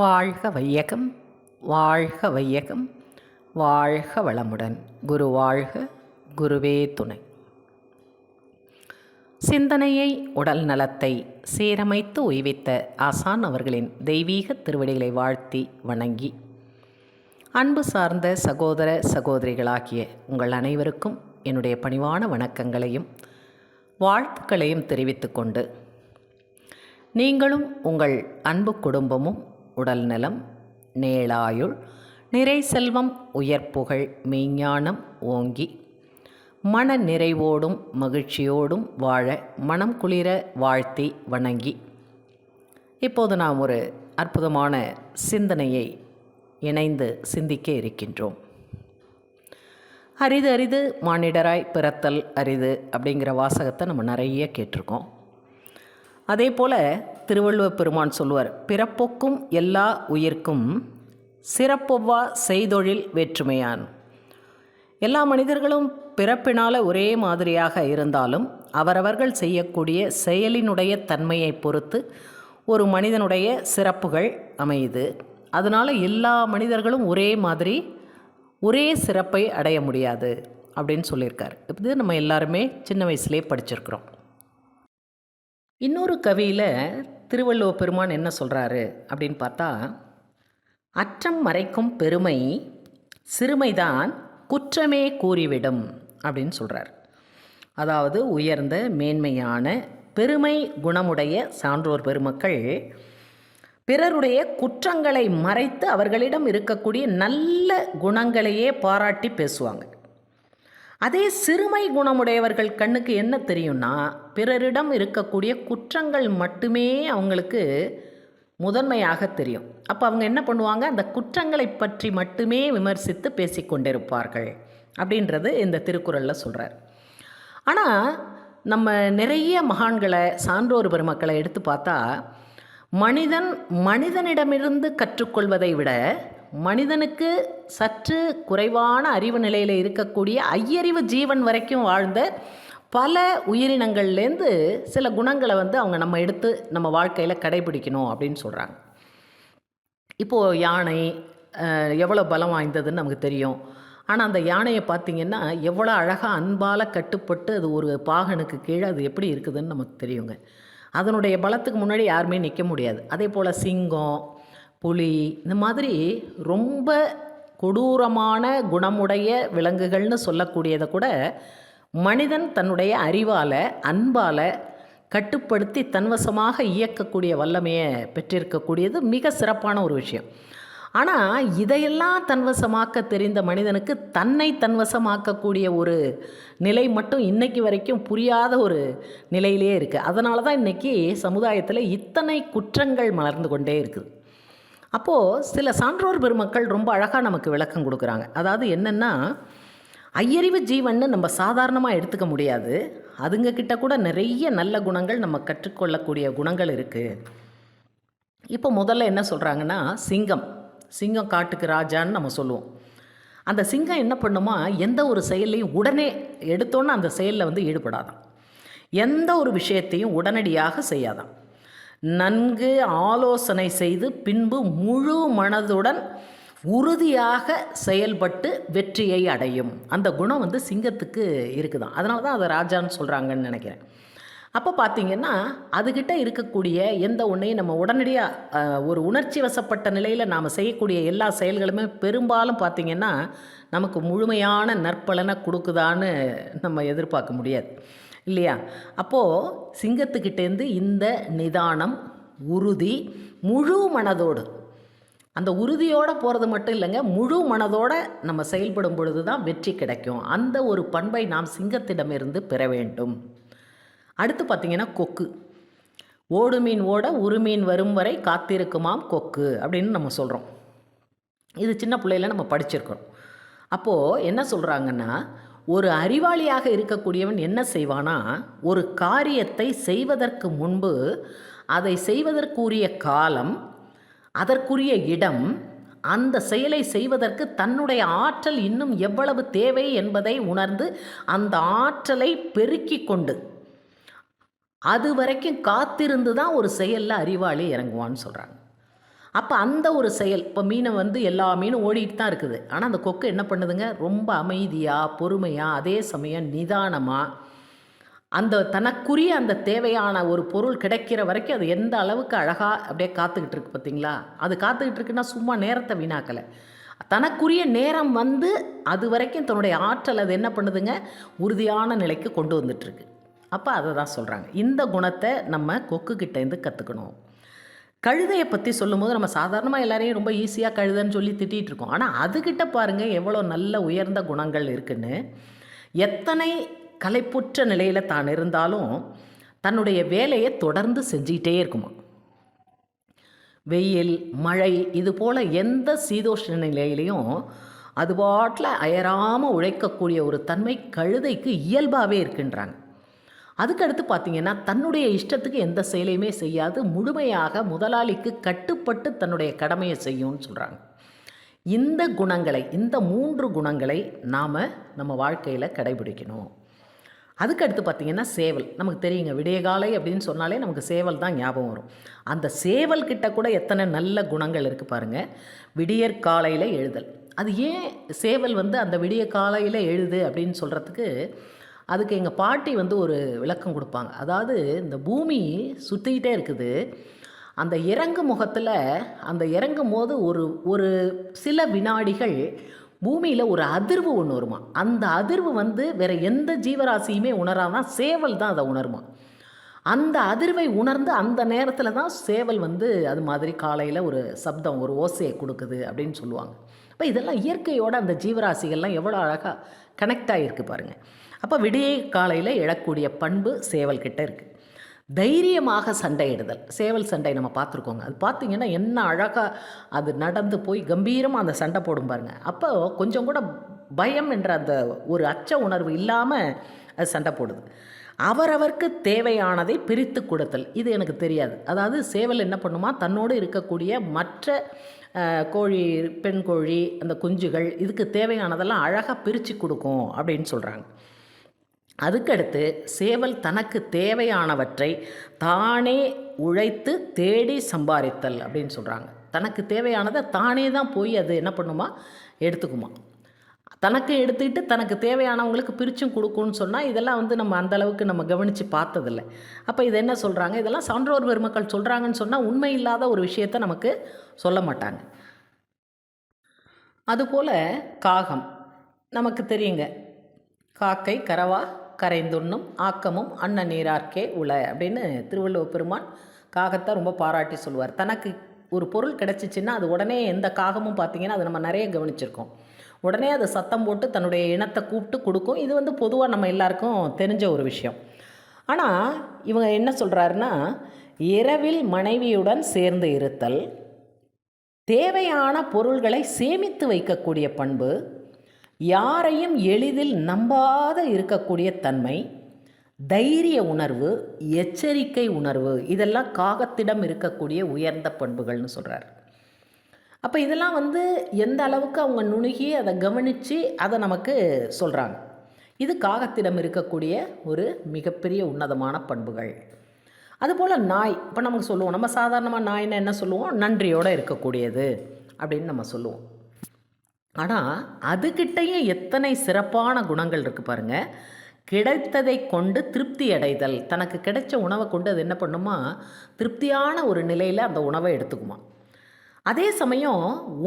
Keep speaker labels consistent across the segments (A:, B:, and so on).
A: வாழ்க வையகம் வாழ்க வையகம் வாழ்க வளமுடன் குரு வாழ்க குருவே துணை சிந்தனையை உடல் நலத்தை சீரமைத்து உய்வித்த ஆசான் அவர்களின் தெய்வீக திருவடிகளை வாழ்த்தி வணங்கி அன்பு சார்ந்த சகோதர சகோதரிகளாகிய உங்கள் அனைவருக்கும் என்னுடைய பணிவான வணக்கங்களையும் வாழ்த்துக்களையும் தெரிவித்துக்கொண்டு நீங்களும் உங்கள் அன்பு குடும்பமும் உடல் நலம் நேளாயுள் நிறை செல்வம் உயர் புகழ் மெய்ஞானம் ஓங்கி மன நிறைவோடும் மகிழ்ச்சியோடும் வாழ மனம் குளிர வாழ்த்தி வணங்கி இப்போது நாம் ஒரு அற்புதமான சிந்தனையை இணைந்து சிந்திக்க இருக்கின்றோம் அரிது அரிது மானிடராய் பிறத்தல் அரிது அப்படிங்கிற வாசகத்தை நம்ம நிறைய கேட்டிருக்கோம் அதே போல் திருவள்ளுவர் பெருமான் சொல்லுவார் பிறப்புக்கும் எல்லா உயிர்க்கும் சிறப்பொவ்வா செய்தொழில் வேற்றுமையான் எல்லா மனிதர்களும் பிறப்பினால் ஒரே மாதிரியாக இருந்தாலும் அவரவர்கள் செய்யக்கூடிய செயலினுடைய தன்மையை பொறுத்து ஒரு மனிதனுடைய சிறப்புகள் அமையுது அதனால் எல்லா மனிதர்களும் ஒரே மாதிரி ஒரே சிறப்பை அடைய முடியாது அப்படின்னு சொல்லியிருக்கார் இது நம்ம எல்லாருமே சின்ன வயசுலேயே படிச்சிருக்கிறோம் இன்னொரு கவியில் திருவள்ளுவ பெருமான் என்ன சொல்கிறாரு அப்படின்னு பார்த்தா அற்றம் மறைக்கும் பெருமை சிறுமைதான் குற்றமே கூறிவிடும் அப்படின்னு சொல்கிறார் அதாவது உயர்ந்த மேன்மையான பெருமை குணமுடைய சான்றோர் பெருமக்கள் பிறருடைய குற்றங்களை மறைத்து அவர்களிடம் இருக்கக்கூடிய நல்ல குணங்களையே பாராட்டி பேசுவாங்க அதே சிறுமை குணமுடையவர்கள் கண்ணுக்கு என்ன தெரியும்னா பிறரிடம் இருக்கக்கூடிய குற்றங்கள் மட்டுமே அவங்களுக்கு முதன்மையாக தெரியும் அப்போ அவங்க என்ன பண்ணுவாங்க அந்த குற்றங்களை பற்றி மட்டுமே விமர்சித்து பேசிக்கொண்டிருப்பார்கள் அப்படின்றது இந்த திருக்குறளில் சொல்கிறார் ஆனால் நம்ம நிறைய மகான்களை சான்றோர் பெருமக்களை எடுத்து பார்த்தா மனிதன் மனிதனிடமிருந்து கற்றுக்கொள்வதை விட மனிதனுக்கு சற்று குறைவான அறிவு நிலையில் இருக்கக்கூடிய ஐயறிவு ஜீவன் வரைக்கும் வாழ்ந்த பல உயிரினங்கள்லேருந்து சில குணங்களை வந்து அவங்க நம்ம எடுத்து நம்ம வாழ்க்கையில் கடைபிடிக்கணும் அப்படின்னு சொல்கிறாங்க இப்போது யானை எவ்வளோ பலம் வாய்ந்ததுன்னு நமக்கு தெரியும் ஆனால் அந்த யானையை பார்த்திங்கன்னா எவ்வளோ அழகாக அன்பால் கட்டுப்பட்டு அது ஒரு பாகனுக்கு கீழே அது எப்படி இருக்குதுன்னு நமக்கு தெரியுங்க அதனுடைய பலத்துக்கு முன்னாடி யாருமே நிற்க முடியாது அதே போல் சிங்கம் புலி இந்த மாதிரி ரொம்ப கொடூரமான குணமுடைய விலங்குகள்னு சொல்லக்கூடியதை கூட மனிதன் தன்னுடைய அறிவால் அன்பால் கட்டுப்படுத்தி தன்வசமாக இயக்கக்கூடிய வல்லமையை பெற்றிருக்கக்கூடியது மிக சிறப்பான ஒரு விஷயம் ஆனால் இதையெல்லாம் தன்வசமாக்க தெரிந்த மனிதனுக்கு தன்னை தன்வசமாக்கக்கூடிய ஒரு நிலை மட்டும் இன்றைக்கு வரைக்கும் புரியாத ஒரு நிலையிலே இருக்குது அதனால தான் இன்றைக்கி சமுதாயத்தில் இத்தனை குற்றங்கள் மலர்ந்து கொண்டே இருக்குது அப்போது சில சான்றோர் பெருமக்கள் ரொம்ப அழகாக நமக்கு விளக்கம் கொடுக்குறாங்க அதாவது என்னென்னா ஐயறிவு ஜீவன்னு நம்ம சாதாரணமாக எடுத்துக்க முடியாது அதுங்கக்கிட்ட கூட நிறைய நல்ல குணங்கள் நம்ம கற்றுக்கொள்ளக்கூடிய குணங்கள் இருக்குது இப்போ முதல்ல என்ன சொல்கிறாங்கன்னா சிங்கம் சிங்கம் காட்டுக்கு ராஜான்னு நம்ம சொல்லுவோம் அந்த சிங்கம் என்ன பண்ணுமா எந்த ஒரு செயலையும் உடனே எடுத்தோன்னே அந்த செயலில் வந்து ஈடுபடாதான் எந்த ஒரு விஷயத்தையும் உடனடியாக செய்யாதான் நன்கு ஆலோசனை செய்து பின்பு முழு மனதுடன் உறுதியாக செயல்பட்டு வெற்றியை அடையும் அந்த குணம் வந்து சிங்கத்துக்கு இருக்குதான் அதனால தான் அதை ராஜான்னு சொல்கிறாங்கன்னு நினைக்கிறேன் அப்போ பார்த்திங்கன்னா அதுக்கிட்ட இருக்கக்கூடிய எந்த ஒன்றையும் நம்ம உடனடியாக ஒரு உணர்ச்சி வசப்பட்ட நிலையில் நாம் செய்யக்கூடிய எல்லா செயல்களுமே பெரும்பாலும் பார்த்திங்கன்னா நமக்கு முழுமையான நற்பலனை கொடுக்குதான்னு நம்ம எதிர்பார்க்க முடியாது இல்லையா அப்போது சிங்கத்துக்கிட்டேருந்து இந்த நிதானம் உறுதி முழு மனதோடு அந்த உறுதியோடு போகிறது மட்டும் இல்லைங்க முழு மனதோடு நம்ம செயல்படும் பொழுது தான் வெற்றி கிடைக்கும் அந்த ஒரு பண்பை நாம் சிங்கத்திடமிருந்து பெற வேண்டும் அடுத்து பார்த்திங்கன்னா கொக்கு ஓடு மீன் ஓட உரு மீன் வரும் வரை காத்திருக்குமாம் கொக்கு அப்படின்னு நம்ம சொல்கிறோம் இது சின்ன பிள்ளையில நம்ம படிச்சிருக்கிறோம் அப்போது என்ன சொல்கிறாங்கன்னா ஒரு அறிவாளியாக இருக்கக்கூடியவன் என்ன செய்வானா ஒரு காரியத்தை செய்வதற்கு முன்பு அதை செய்வதற்குரிய காலம் அதற்குரிய இடம் அந்த செயலை செய்வதற்கு தன்னுடைய ஆற்றல் இன்னும் எவ்வளவு தேவை என்பதை உணர்ந்து அந்த ஆற்றலை பெருக்கிக் கொண்டு அது வரைக்கும் காத்திருந்து தான் ஒரு செயலில் அறிவாளி இறங்குவான்னு சொல்கிறாங்க அப்போ அந்த ஒரு செயல் இப்போ மீனை வந்து எல்லா மீனும் ஓடிட்டு தான் இருக்குது ஆனால் அந்த கொக்கு என்ன பண்ணுதுங்க ரொம்ப அமைதியாக பொறுமையாக அதே சமயம் நிதானமாக அந்த தனக்குரிய அந்த தேவையான ஒரு பொருள் கிடைக்கிற வரைக்கும் அது எந்த அளவுக்கு அழகாக அப்படியே காத்துக்கிட்டு இருக்கு பார்த்தீங்களா அது காத்துக்கிட்டு இருக்குன்னா சும்மா நேரத்தை வீணாக்கலை தனக்குரிய நேரம் வந்து அது வரைக்கும் தன்னுடைய ஆற்றல் அது என்ன பண்ணுதுங்க உறுதியான நிலைக்கு கொண்டு வந்துட்டுருக்கு அப்போ அதை தான் சொல்கிறாங்க இந்த குணத்தை நம்ம கொக்குக்கிட்டேருந்து கற்றுக்கணும் கழுதையை பற்றி சொல்லும்போது நம்ம சாதாரணமாக எல்லாரையும் ரொம்ப ஈஸியாக கழுதைன்னு சொல்லி திட்டிகிட்டு இருக்கோம் ஆனால் அதுக்கிட்ட பாருங்கள் எவ்வளோ நல்ல உயர்ந்த குணங்கள் இருக்குன்னு எத்தனை கலைப்புற்ற நிலையில் தான் இருந்தாலும் தன்னுடைய வேலையை தொடர்ந்து செஞ்சுக்கிட்டே இருக்குமா வெயில் மழை இது போல் எந்த சீதோஷ்ண நிலையிலையும் அது பாட்டில் அயராமல் உழைக்கக்கூடிய ஒரு தன்மை கழுதைக்கு இயல்பாகவே இருக்குன்றாங்க அதுக்கடுத்து பார்த்தீங்கன்னா தன்னுடைய இஷ்டத்துக்கு எந்த செயலையுமே செய்யாது முழுமையாக முதலாளிக்கு கட்டுப்பட்டு தன்னுடைய கடமையை செய்யும்னு சொல்கிறாங்க இந்த குணங்களை இந்த மூன்று குணங்களை நாம் நம்ம வாழ்க்கையில் கடைபிடிக்கணும் அதுக்கடுத்து பார்த்திங்கன்னா சேவல் நமக்கு தெரியுங்க விடியகாலை அப்படின்னு சொன்னாலே நமக்கு சேவல் தான் ஞாபகம் வரும் அந்த சேவல் கிட்ட கூட எத்தனை நல்ல குணங்கள் இருக்குது பாருங்கள் விடியற் காலையில் எழுதல் அது ஏன் சேவல் வந்து அந்த விடிய காலையில் எழுது அப்படின்னு சொல்கிறதுக்கு அதுக்கு எங்கள் பாட்டி வந்து ஒரு விளக்கம் கொடுப்பாங்க அதாவது இந்த பூமி சுற்றிக்கிட்டே இருக்குது அந்த இறங்கு முகத்தில் அந்த இறங்கும் போது ஒரு ஒரு சில வினாடிகள் பூமியில் ஒரு அதிர்வு ஒன்று வருமா அந்த அதிர்வு வந்து வேறு எந்த ஜீவராசியுமே உணராதான் சேவல் தான் அதை உணருமா அந்த அதிர்வை உணர்ந்து அந்த நேரத்தில் தான் சேவல் வந்து அது மாதிரி காலையில் ஒரு சப்தம் ஒரு ஓசையை கொடுக்குது அப்படின்னு சொல்லுவாங்க இப்போ இதெல்லாம் இயற்கையோட அந்த ஜீவராசிகள்லாம் எவ்வளோ அழகாக கனெக்ட் ஆகியிருக்கு பாருங்கள் அப்போ விடிய காலையில் எழக்கூடிய பண்பு சேவல்கிட்ட இருக்குது தைரியமாக சண்டையிடுதல் சேவல் சண்டை நம்ம பார்த்துருக்கோங்க அது பார்த்திங்கன்னா என்ன அழகாக அது நடந்து போய் கம்பீரமாக அந்த சண்டை போடும் பாருங்கள் அப்போ கொஞ்சம் கூட பயம் என்ற அந்த ஒரு அச்ச உணர்வு இல்லாமல் அது சண்டை போடுது அவரவருக்கு தேவையானதை பிரித்து கொடுத்தல் இது எனக்கு தெரியாது அதாவது சேவல் என்ன பண்ணுமா தன்னோடு இருக்கக்கூடிய மற்ற கோழி பெண் கோழி அந்த குஞ்சுகள் இதுக்கு தேவையானதெல்லாம் அழகாக பிரித்து கொடுக்கும் அப்படின்னு சொல்கிறாங்க அதுக்கடுத்து சேவல் தனக்கு தேவையானவற்றை தானே உழைத்து தேடி சம்பாதித்தல் அப்படின்னு சொல்கிறாங்க தனக்கு தேவையானதை தானே தான் போய் அது என்ன பண்ணுமா எடுத்துக்குமா தனக்கு எடுத்துக்கிட்டு தனக்கு தேவையானவங்களுக்கு பிரிச்சும் கொடுக்கும்னு சொன்னால் இதெல்லாம் வந்து நம்ம அந்தளவுக்கு நம்ம கவனித்து பார்த்ததில்ல அப்போ இது என்ன சொல்கிறாங்க இதெல்லாம் சான்றோர் பெருமக்கள் சொல்கிறாங்கன்னு சொன்னால் உண்மை இல்லாத ஒரு விஷயத்தை நமக்கு சொல்ல மாட்டாங்க அதுபோல் காகம் நமக்கு தெரியுங்க காக்கை கரவா கரைந்துண்ணும் ஆக்கமும் அன்ன நீரார்க்கே உள அப்படின்னு திருவள்ளுவர் பெருமான் காகத்தை ரொம்ப பாராட்டி சொல்லுவார் தனக்கு ஒரு பொருள் கிடச்சிச்சின்னா அது உடனே எந்த காகமும் பார்த்திங்கன்னா அது நம்ம நிறைய கவனிச்சிருக்கோம் உடனே அது சத்தம் போட்டு தன்னுடைய இனத்தை கூப்பிட்டு கொடுக்கும் இது வந்து பொதுவாக நம்ம எல்லாருக்கும் தெரிஞ்ச ஒரு விஷயம் ஆனால் இவங்க என்ன சொல்கிறாருன்னா இரவில் மனைவியுடன் சேர்ந்து இருத்தல் தேவையான பொருள்களை சேமித்து வைக்கக்கூடிய பண்பு யாரையும் எளிதில் நம்பாத இருக்கக்கூடிய தன்மை தைரிய உணர்வு எச்சரிக்கை உணர்வு இதெல்லாம் காகத்திடம் இருக்கக்கூடிய உயர்ந்த பண்புகள்னு சொல்கிறார் அப்போ இதெல்லாம் வந்து எந்த அளவுக்கு அவங்க நுணுகி அதை கவனித்து அதை நமக்கு சொல்கிறாங்க இது காகத்திடம் இருக்கக்கூடிய ஒரு மிகப்பெரிய உன்னதமான பண்புகள் அதுபோல் நாய் இப்போ நமக்கு சொல்லுவோம் நம்ம சாதாரணமாக நாய்னா என்ன சொல்லுவோம் நன்றியோடு இருக்கக்கூடியது அப்படின்னு நம்ம சொல்லுவோம் ஆனால் அதுக்கிட்டேயே எத்தனை சிறப்பான குணங்கள் இருக்குது பாருங்கள் கிடைத்ததை கொண்டு திருப்தி அடைதல் தனக்கு கிடைச்ச உணவை கொண்டு அது என்ன பண்ணுமா திருப்தியான ஒரு நிலையில் அந்த உணவை எடுத்துக்குமா அதே சமயம்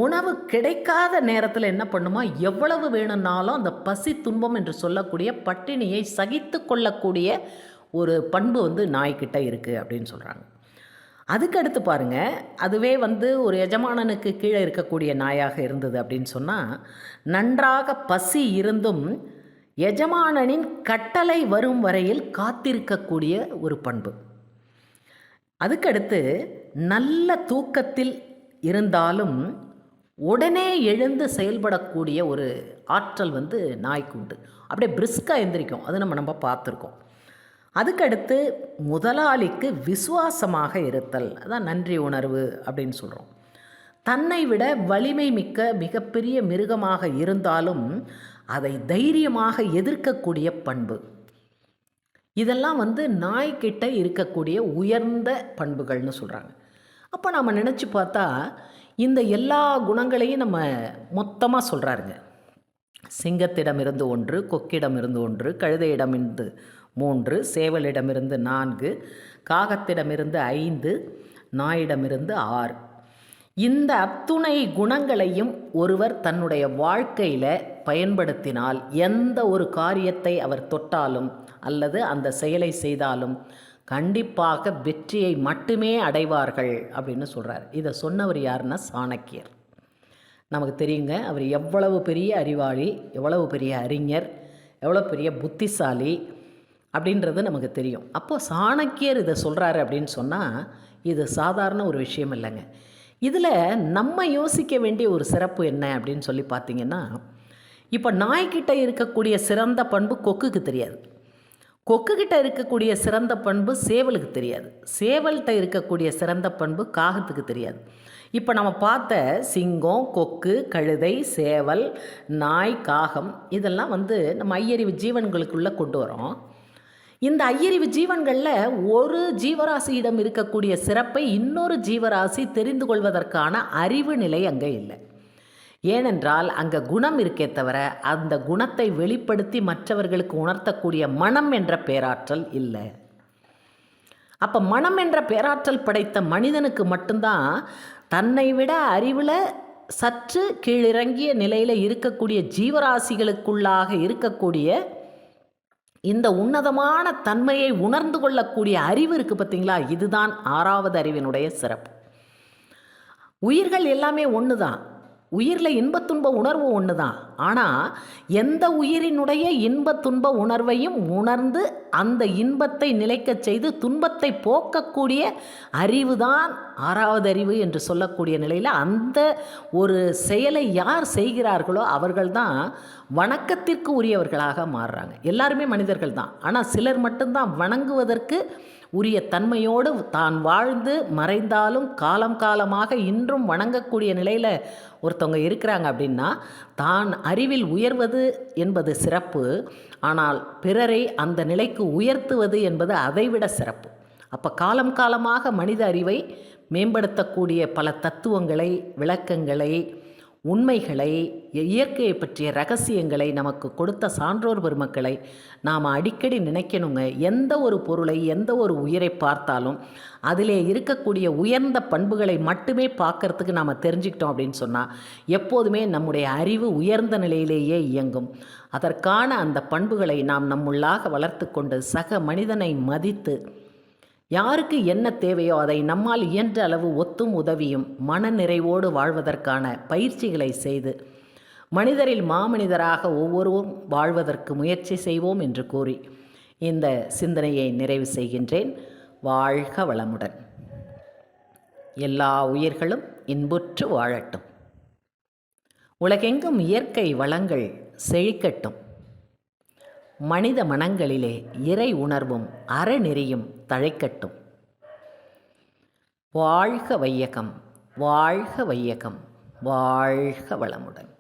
A: உணவு கிடைக்காத நேரத்தில் என்ன பண்ணுமா எவ்வளவு வேணும்னாலும் அந்த பசி துன்பம் என்று சொல்லக்கூடிய பட்டினியை சகித்து கொள்ளக்கூடிய ஒரு பண்பு வந்து நாய்க்கிட்ட இருக்குது அப்படின்னு சொல்கிறாங்க அதுக்கடுத்து பாருங்கள் அதுவே வந்து ஒரு எஜமானனுக்கு கீழே இருக்கக்கூடிய நாயாக இருந்தது அப்படின்னு சொன்னால் நன்றாக பசி இருந்தும் எஜமானனின் கட்டளை வரும் வரையில் காத்திருக்கக்கூடிய ஒரு பண்பு அதுக்கடுத்து நல்ல தூக்கத்தில் இருந்தாலும் உடனே எழுந்து செயல்படக்கூடிய ஒரு ஆற்றல் வந்து நாய்க்கு உண்டு அப்படியே பிரிஸ்காக எந்திரிக்கும் அது நம்ம நம்ம பார்த்துருக்கோம் அதுக்கடுத்து முதலாளிக்கு விசுவாசமாக இருத்தல் அதான் நன்றி உணர்வு அப்படின்னு சொல்கிறோம் தன்னை விட வலிமை மிக்க மிகப்பெரிய மிருகமாக இருந்தாலும் அதை தைரியமாக எதிர்க்கக்கூடிய பண்பு இதெல்லாம் வந்து நாய்கிட்ட இருக்கக்கூடிய உயர்ந்த பண்புகள்னு சொல்கிறாங்க அப்போ நம்ம நினச்சி பார்த்தா இந்த எல்லா குணங்களையும் நம்ம மொத்தமாக சொல்கிறாருங்க சிங்கத்திடமிருந்து ஒன்று கொக்கிடமிருந்து ஒன்று கழுதையிடமிருந்து மூன்று சேவலிடமிருந்து நான்கு காகத்திடமிருந்து ஐந்து நாயிடமிருந்து ஆறு இந்த அத்துணை குணங்களையும் ஒருவர் தன்னுடைய வாழ்க்கையில் பயன்படுத்தினால் எந்த ஒரு காரியத்தை அவர் தொட்டாலும் அல்லது அந்த செயலை செய்தாலும் கண்டிப்பாக வெற்றியை மட்டுமே அடைவார்கள் அப்படின்னு சொல்கிறார் இதை சொன்னவர் யாருன்னா சாணக்கியர் நமக்கு தெரியுங்க அவர் எவ்வளவு பெரிய அறிவாளி எவ்வளவு பெரிய அறிஞர் எவ்வளோ பெரிய புத்திசாலி அப்படின்றது நமக்கு தெரியும் அப்போது சாணக்கியர் இதை சொல்கிறாரு அப்படின்னு சொன்னால் இது சாதாரண ஒரு விஷயம் இல்லைங்க இதில் நம்ம யோசிக்க வேண்டிய ஒரு சிறப்பு என்ன அப்படின்னு சொல்லி பார்த்திங்கன்னா இப்போ நாய்கிட்ட இருக்கக்கூடிய சிறந்த பண்பு கொக்குக்கு தெரியாது கொக்குக்கிட்ட இருக்கக்கூடிய சிறந்த பண்பு சேவலுக்கு தெரியாது சேவல்கிட்ட இருக்கக்கூடிய சிறந்த பண்பு காகத்துக்கு தெரியாது இப்போ நம்ம பார்த்த சிங்கம் கொக்கு கழுதை சேவல் நாய் காகம் இதெல்லாம் வந்து நம்ம ஐயறிவு ஜீவன்களுக்குள்ளே கொண்டு வரோம் இந்த ஐயறிவு ஜீவன்களில் ஒரு ஜீவராசியிடம் இருக்கக்கூடிய சிறப்பை இன்னொரு ஜீவராசி தெரிந்து கொள்வதற்கான அறிவு நிலை அங்கே இல்லை ஏனென்றால் அங்கே குணம் இருக்கே தவிர அந்த குணத்தை வெளிப்படுத்தி மற்றவர்களுக்கு உணர்த்தக்கூடிய மனம் என்ற பேராற்றல் இல்லை அப்போ மனம் என்ற பேராற்றல் படைத்த மனிதனுக்கு மட்டும்தான் தன்னை விட அறிவில் சற்று கீழிறங்கிய நிலையில் இருக்கக்கூடிய ஜீவராசிகளுக்குள்ளாக இருக்கக்கூடிய இந்த உன்னதமான தன்மையை உணர்ந்து கொள்ளக்கூடிய அறிவு இருக்குது பார்த்தீங்களா இதுதான் ஆறாவது அறிவினுடைய சிறப்பு உயிர்கள் எல்லாமே ஒன்று தான் உயிரில் இன்பத் துன்ப உணர்வு ஒன்று தான் ஆனால் எந்த உயிரினுடைய இன்பத் துன்ப உணர்வையும் உணர்ந்து அந்த இன்பத்தை நிலைக்கச் செய்து துன்பத்தை போக்கக்கூடிய அறிவு தான் ஆறாவது அறிவு என்று சொல்லக்கூடிய நிலையில் அந்த ஒரு செயலை யார் செய்கிறார்களோ அவர்கள் தான் வணக்கத்திற்கு உரியவர்களாக மாறுறாங்க எல்லாருமே மனிதர்கள் தான் ஆனால் சிலர் மட்டும்தான் வணங்குவதற்கு உரிய தன்மையோடு தான் வாழ்ந்து மறைந்தாலும் காலம் காலமாக இன்றும் வணங்கக்கூடிய நிலையில் ஒருத்தவங்க இருக்கிறாங்க அப்படின்னா தான் அறிவில் உயர்வது என்பது சிறப்பு ஆனால் பிறரை அந்த நிலைக்கு உயர்த்துவது என்பது அதைவிட சிறப்பு அப்போ காலம் காலமாக மனித அறிவை மேம்படுத்தக்கூடிய பல தத்துவங்களை விளக்கங்களை உண்மைகளை இயற்கையை பற்றிய ரகசியங்களை நமக்கு கொடுத்த சான்றோர் பெருமக்களை நாம் அடிக்கடி நினைக்கணுங்க எந்த ஒரு பொருளை எந்த ஒரு உயிரை பார்த்தாலும் அதிலே இருக்கக்கூடிய உயர்ந்த பண்புகளை மட்டுமே பார்க்கறதுக்கு நாம் தெரிஞ்சுக்கிட்டோம் அப்படின்னு சொன்னால் எப்போதுமே நம்முடைய அறிவு உயர்ந்த நிலையிலேயே இயங்கும் அதற்கான அந்த பண்புகளை நாம் நம்முள்ளாக வளர்த்து கொண்டு சக மனிதனை மதித்து யாருக்கு என்ன தேவையோ அதை நம்மால் இயன்ற அளவு ஒத்தும் உதவியும் மன நிறைவோடு வாழ்வதற்கான பயிற்சிகளை செய்து மனிதரில் மாமனிதராக ஒவ்வொருவரும் வாழ்வதற்கு முயற்சி செய்வோம் என்று கூறி இந்த சிந்தனையை நிறைவு செய்கின்றேன் வாழ்க வளமுடன் எல்லா உயிர்களும் இன்புற்று வாழட்டும் உலகெங்கும் இயற்கை வளங்கள் செழிக்கட்டும் மனித மனங்களிலே இறை உணர்வும் அறநெறியும் தழைக்கட்டும் வாழ்க வையகம் வாழ்க வையகம் வாழ்க வளமுடன்